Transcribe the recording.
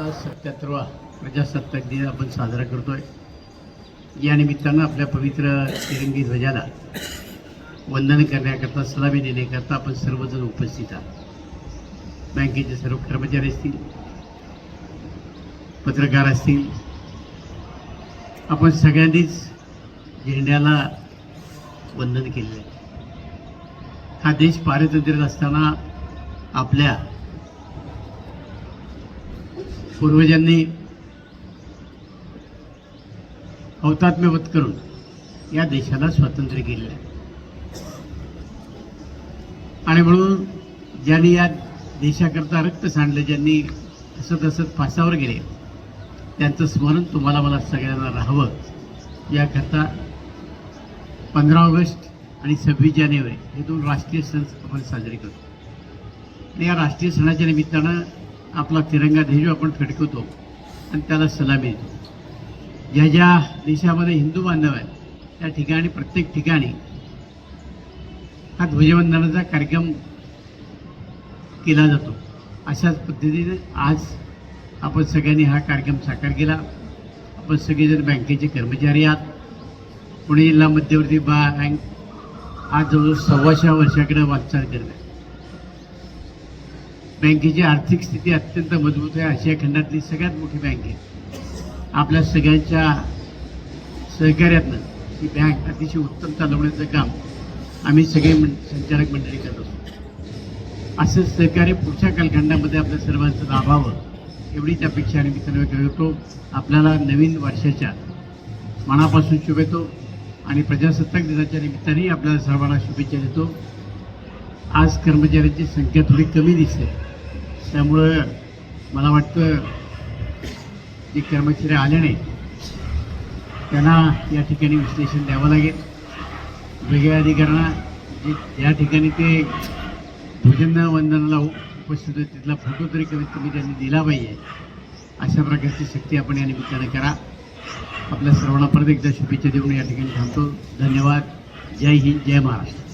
भारताचा सत्याहत्तरवा प्रजासत्ताक दिन आपण साजरा करतोय? या निमित्तानं आपल्या पवित्र तिरंगी ध्वजाला वंदन करण्याकरता सलामी देण्याकरता आपण सर्वजण उपस्थित आहात. बँकेचे सर्व कर्मचारी असतील पत्रकार असतील आपण सगळ्यांनीच झेंड्याला वंदन केलेलं आहे. हा देश पारितंत्र्यात असताना आपल्या पूर्वजांनी हौतात्म्यवत करून या देशाला स्वातंत्र्य केलेलं आहे. आणि म्हणून ज्यांनी या देशाकरता रक्त सांडलं ज्यांनी हसत हसत फासावर गेले त्यांचं स्मरण तुम्हाला मला सगळ्यांना राहावं. याकरता पंधरा ऑगस्ट आणि सव्वीस जानेवारी हे दोन राष्ट्रीय सण आपण साजरे करतो. आणि या राष्ट्रीय सणाच्या निमित्तानं आपला तिरंगा ध्वज आपण फडकवतो आणि त्याला सलामी देतो. ज्या ज्या देशामध्ये हिंदू बांधव आहेत त्या ठिकाणी प्रत्येक ठिकाणी हा ध्वजवंदनाचा कार्यक्रम केला जातो. अशाच पद्धतीने आज आपण सगळ्यांनी हा कार्यक्रम साकार केला. आपण सगळेजण बँकेचे कर्मचारी आहात. पुणे जिल्हा मध्यवर्ती बा बँक आज जवळजवळ सव्वाशा वर्षाकडे वाटचाल करत आहे. बँकेची आर्थिक स्थिती अत्यंत मजबूत आहे. आशिया खंडातली सगळ्यात मोठी बँक आहे. आपल्या सगळ्यांच्या सहकार्यातनं ही बँक अतिशय उत्तम चालवण्याचं काम आम्ही सगळे मं संचालक मंडळी करत असतो. असं सहकार्य पुढच्या कालखंडामध्ये आपल्या सर्वांचं लाभावं एवढीच अपेक्षा निमित्तानं व्यक्त करतो. आपल्याला नवीन वर्षाच्या मनापासून शुभेतो आणि प्रजासत्ताक दिनाच्या निमित्तानेही आपल्याला सर्वांना शुभेच्छा देतो. आज कर्मचाऱ्यांची संख्या थोडी कमी दिसते. त्यामुळं मला वाटतं जे कर्मचारी आले नाही त्यांना या ठिकाणी विश्लेषण द्यावं लागेल. वेगळ्या अधिकाऱ्यांना जे या ठिकाणी ते भोजन वंदनाला उपस्थित होते तिथला फोटो तरी कमीत कमी त्यांनी दिला पाहिजे. अशा प्रकारची शक्ती आपण या निमित्तानं करा. आपल्या सर्वांना परत एकदा शुभेच्छा देऊन या ठिकाणी थांबतो. धन्यवाद. जय हिंद जय महाराष्ट्र.